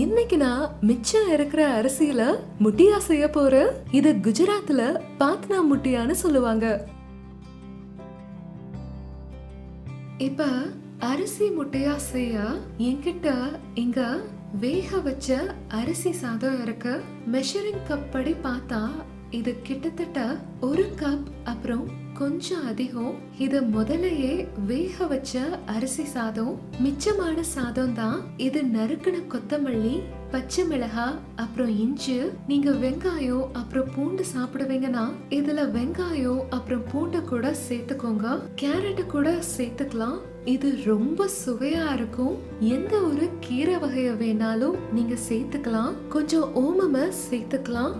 இன்னைக்கு நான் மிச்சம் இருக்கிற அரிசியில முட்டியா செய்ய போறேன். இது குஜராத்ல பாத்னா முட்டியான்னு சொல்லுவாங்க. இப்ப அரிசி முட்டையா செய்ய என்கிட்ட இங்க வேக வச்ச அரிசி சாதம் இருக்கு. மெஷரிங் கப் படி பார்த்தா இது கிட்டத்தட்ட ஒரு கப் அப்புறம் கொஞ்சம் அதிகம். இது முதலையே வேக வச்ச அரிசி சாதம் மிச்சமான சாதம் தான். இது நறுக்கின கொத்தமல்லி பச்சை மிளகாய் அப்புறம் இஞ்சி. நீங்க வெங்காயம் அப்புறம் பூண்டு சாப்பிடுவீங்கன்னா இதுல வெங்காயம் அப்புறம் பூண்டு கூட சேர்த்துக்கோங்க. கேரட் கூட சேர்த்துக்கலாம். இது ரொம்ப சுவையா இருக்கும். எந்த ஒரு கீரை வகைய வேணாலும் நீங்க சேர்த்துக்கலாம். கொஞ்சம் ஓமம சேர்த்துக்கலாம்.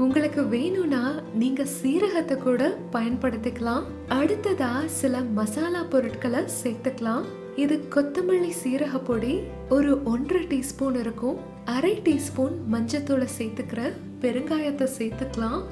உங்களுக்கு வேணும்னா நீங்க சீரகத்தை கூட பயன்படுத்திக்கலாம். அடுத்ததா சில மசாலா பொருட்களை சேர்த்துக்கலாம். இது கொத்தமல்லி சீரக பொடி ஒரு ஒன்றரை டீஸ்பூன் இருக்கும். அரை டீஸ்பூன் மஞ்சத்தூளை சேர்த்துக்கிற பெருங்காயத்தை சேர்த்துக்கலாம்.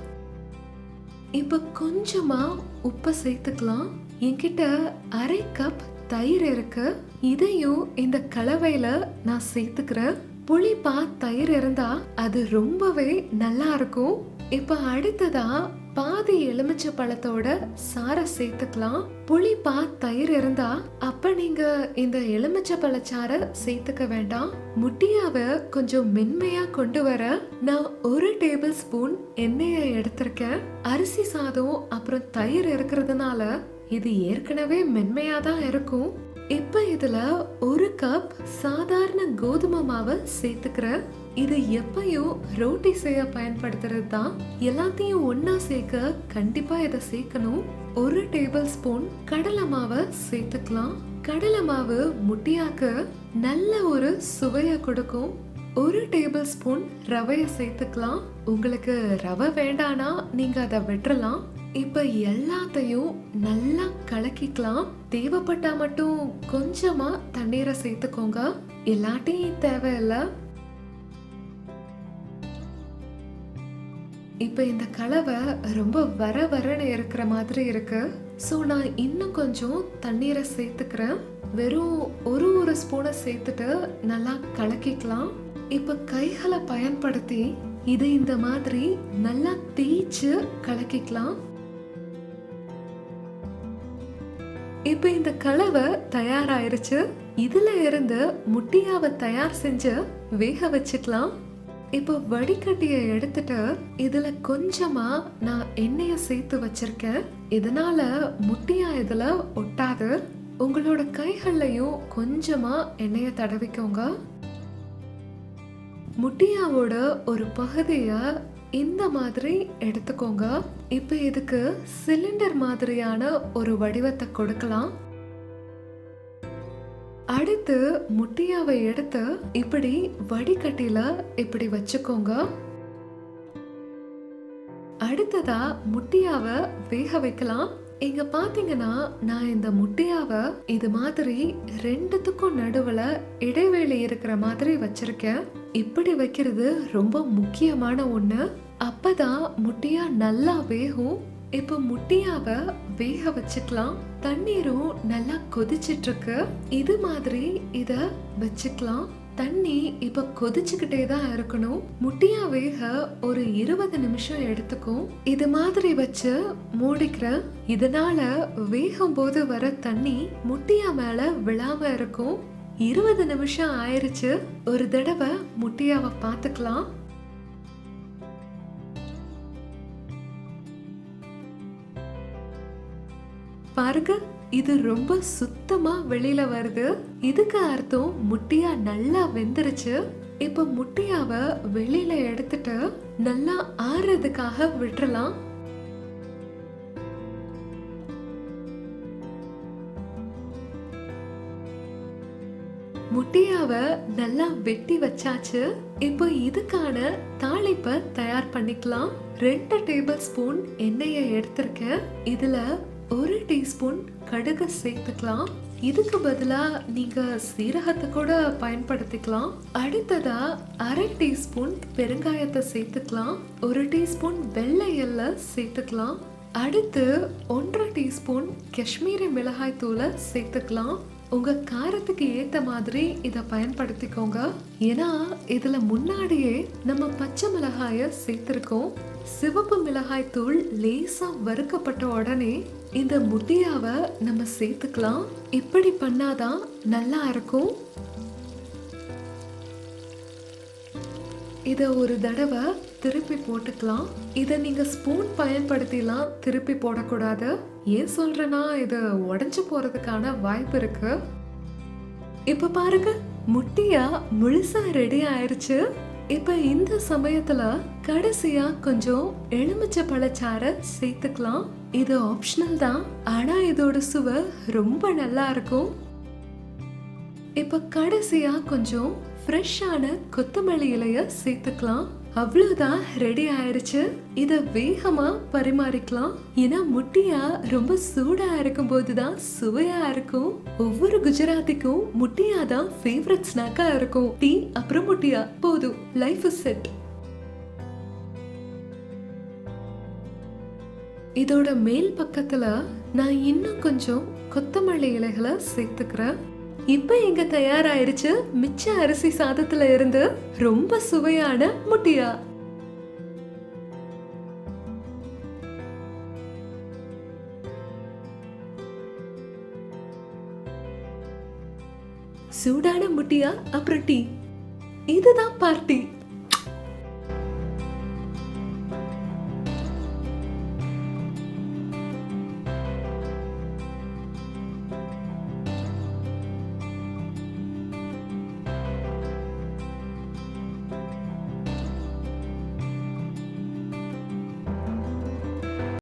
இப்ப கொஞ்சமா உப்பை சேர்த்துக்கலாம். என்கிட்ட அரை கப் தயிர் இருக்கு. இதையும் இந்த கலவையில நான் சேர்த்துக்கிறேன். புளிப்பா தயிர் இருந்தா அது ரொம்பவே நல்லா இருக்கும் இப்ப அடுத்ததா பாதி எலுமிச்சை பழத்தோட சாரை சேர்த்துக்கலாம். புளிப்பா தயிர் இருந்தா அப்ப நீங்க இந்த எலுமிச்சை பழச்சாரை சேர்த்துக்க வேண்டாம். முட்டியாவை கொஞ்சம் மென்மையா கொண்டு வர நான் ஒரு டேபிள் ஸ்பூன் எண்ணெயை எடுத்திருக்கேன். அரிசி சாதம் அப்புறம் தயிர் இருக்கிறதுனால இது ஏற்கனவே மென்மையா தான் இருக்கும். இப்போ இதில் ஒரு கப் சாதாரண கோதுமை மாவை சேர்த்துக்கிறேன் இது எப்பயும் ரோட்டி செய்ய பயன்படுத்துறது தான் எல்லாத்தையும் ஒன்னா சேர்க்க கண்டிப்பா இதை சேர்க்கணும். ஒரு டேபிள் ஸ்பூன் கடலை மாவை சேர்த்துக்கலாம். கடலை மாவு முட்டியாக்க நல்ல ஒரு சுவையை கொடுக்கும். ஒரு டேபிள் ஸ்பூன் ரவையை சேர்த்துக்கலாம். உங்களுக்கு ரவை வேண்டானா நீங்க அதை விட்டுறலாம். இப்போ எல்லாத்தையும் நல்லா கலக்கிக்கலாம். தேவைப்பட்டா மட்டும் கொஞ்சமா தண்ணீரை சேர்த்துக்கோங்க. எல்லாத்தையும் தேவையில்லை. இப்போ இந்த கலவை ரொம்ப வர வரன்னு இருக்கிற மாதிரி இருக்கு. ஸோ நான் இன்னும் கொஞ்சம் தண்ணீரை சேர்த்துக்கிறேன். வெறும் ஒரு ஒரு ஸ்பூனை சேர்த்துட்டு நல்லா கலக்கிக்கலாம். இப்போ கைகளை பயன்படுத்தி இதை இந்த மாதிரி நல்லா தேய்ச்சு கலக்கிக்கலாம். இப்போ இந்த கலவை தயாராயிருச்சு. இதுல இருந்து முட்டியாவை தயார் செஞ்சு வேக வச்சுக்கலாம் இப்போ வடிகட்டியை எடுத்துட்டு இதுல கொஞ்சமா நான் எண்ணெய சேர்த்து வச்சிருக்கேன். இதனால முட்டியா இதுல ஒட்டாது. உங்களோட கைகள்லையும் கொஞ்சமா எண்ணெய தடவிக்கோங்க. முட்டியாவோட ஒரு பகுதியை இந்த மாதிரி எடுத்துக்கோங்க. இப்போ இதுக்கு சிலிண்டர் மாதிரியான ஒரு வடிவத்தை கொடுக்கலாம். அடுத்து முட்டியாவை எடுத்து இப்படி வடிகட்டில இப்படி வச்சுக்கோங்க. அடுத்ததா முட்டியாவை வேக வைக்கலாம். இங்க பாத்தீங்கன்னா நான் இந்த முட்டையாவை இது மாதிரி ரெண்டுத்துக்கும் நடுவுல இடைவேளை இருக்கிற மாதிரி வச்சிருக்கேன். இப்படி வைக்கிறது ரொம்ப முக்கியமான ஒண்ணு. அப்பதான் முட்டையா நல்லா வேகும். இப்போ முட்டையாவை வேக வச்சுக்கலாம். தண்ணீரும் நல்லா கொதிச்சிட்டு இருக்கு. இது மாதிரி இத வச்சுக்கலாம். தண்ணி இப்போ கொதிச்சுக்கிட்டே தான் இருக்கணும். முட்டியா வேக ஒரு இருபது நிமிஷம் எடுத்துக்கும். இது மாதிரி வச்சு மூடிக்கிறேன் இதனால வேகும் போது வர தண்ணி முட்டியா மேல விழாம இருக்கும். இருபது நிமிஷம் ஆயிருச்சு. ஒரு தடவை முட்டியாவை பார்த்துக்கலாம். பாருங்க இது ரொம்ப சுத்தமா வெளியில வருது. இதுக்கு அர்த்தம் முட்டியா நல்லா வெந்துருச்சு. இப்ப முட்டியாவ வெளியில எடுத்துட்டு நல்லா ஆறுறதுக்காக விட்டுறலாம். முட்டியாவ நல்லா வெட்டி வச்சாச்சு. இப்போ இதுக்கான தாளிப்பை தயார் பண்ணிக்கலாம். ரெண்டு டேபிள் ஸ்பூன் எண்ணெயை எடுத்திருக்கேன். இதுல ஒரு டீஸ்பூன் கடுகு சேர்த்துக்கலாம். இதுக்கு பதிலாக நீங்கள் சீரகத்தை கூட பயன்படுத்திக்கலாம். அடுத்ததா அரை டீஸ்பூன் பெருங்காயத்தை சேர்த்துக்கலாம். ஒரு டீஸ்பூன் வெள்ளை எல்லை சேர்த்துக்கலாம். அடுத்து ஒன்றரை டீஸ்பூன் காஷ்மீரி மிளகாய் தூளை சேர்த்துக்கலாம். உங்க காரத்துக்கு ஏத்த மாதிரி இத பயன்படுத்திக்கோங்க. ஏன்னா இதுல முன்னாடியே நம்ம பச்சை மிளகாய சேர்த்திருக்கோம். சிவப்பு மிளகாய் தூள் லேசா வறுக்கப்பட்ட உடனே இந்த முட்டியாவை நம்ம சேர்த்துக்கலாம். இப்படி பண்ணாதான் நல்லா இருக்கும். இத ஒரு தடவை திருப்பி போட்டுக்கலாம். இத நீங்க ஸ்பூன் பயன்படுத்திலாம் திருப்பி போடக்கூடாது. ஏன் சொல்றேன்னா இது உடஞ்சு போறதுக்கான வாய்ப்பு இருக்கு. இப்ப பாருங்க முட்டியா முழுசா ரெடி ஆயிடுச்சு இப்போ இந்த சமயத்துல கடைசியா கொஞ்சம் எலுமிச்சை பழச்சாறை சேர்த்துக்கலாம். இது ஆப்ஷனல் தான். ஆனா இதோட சுவை ரொம்ப நல்லா இருக்கும். இப்ப கடைசியா கொஞ்சம் ஃப்ரெஷ்ஷான கொத்தமல்லி இலைய சேர்த்துக்கலாம். அவ்வளோதான் ரெடி ஆயிருச்சு. இதை வேகமாக பரிமாறிக்கலாம். ஏன்னா முட்டியா ரொம்ப சூடாக இருக்கும் போதுதான் சுவையாக இருக்கும். ஒவ்வொரு குஜராத்திக்கும் முட்டியா தான் ஃபேவரட் ஸ்நாக்காக இருக்கும். டீ அப்புறம் முட்டியா. போதும் லைஃப் செட் இதோட மேல் பக்கத்தில் நான் இன்னும் கொஞ்சம் கொத்தமல்லி இலைகளை சேர்த்துக்கிறேன். இப்போ இங்க தயாராயிருச்சு மிச்ச அரிசி சாதத்துல இருந்து ரொம்ப சுவையான முட்டியா. சூடான முட்டியா அப்புறம் டீ. இதுதான் பார்ட்டி.